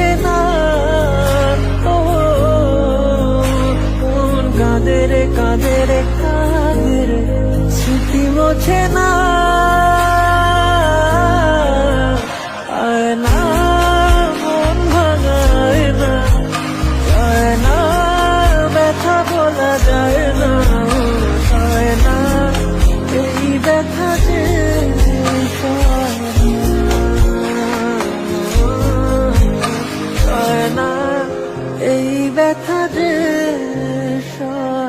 মোছে না। ও, মন কাঁদে রে কাঁদে রে কাঁদে রে স্মৃতি মোছে না। যায় না। ব্যথা সয়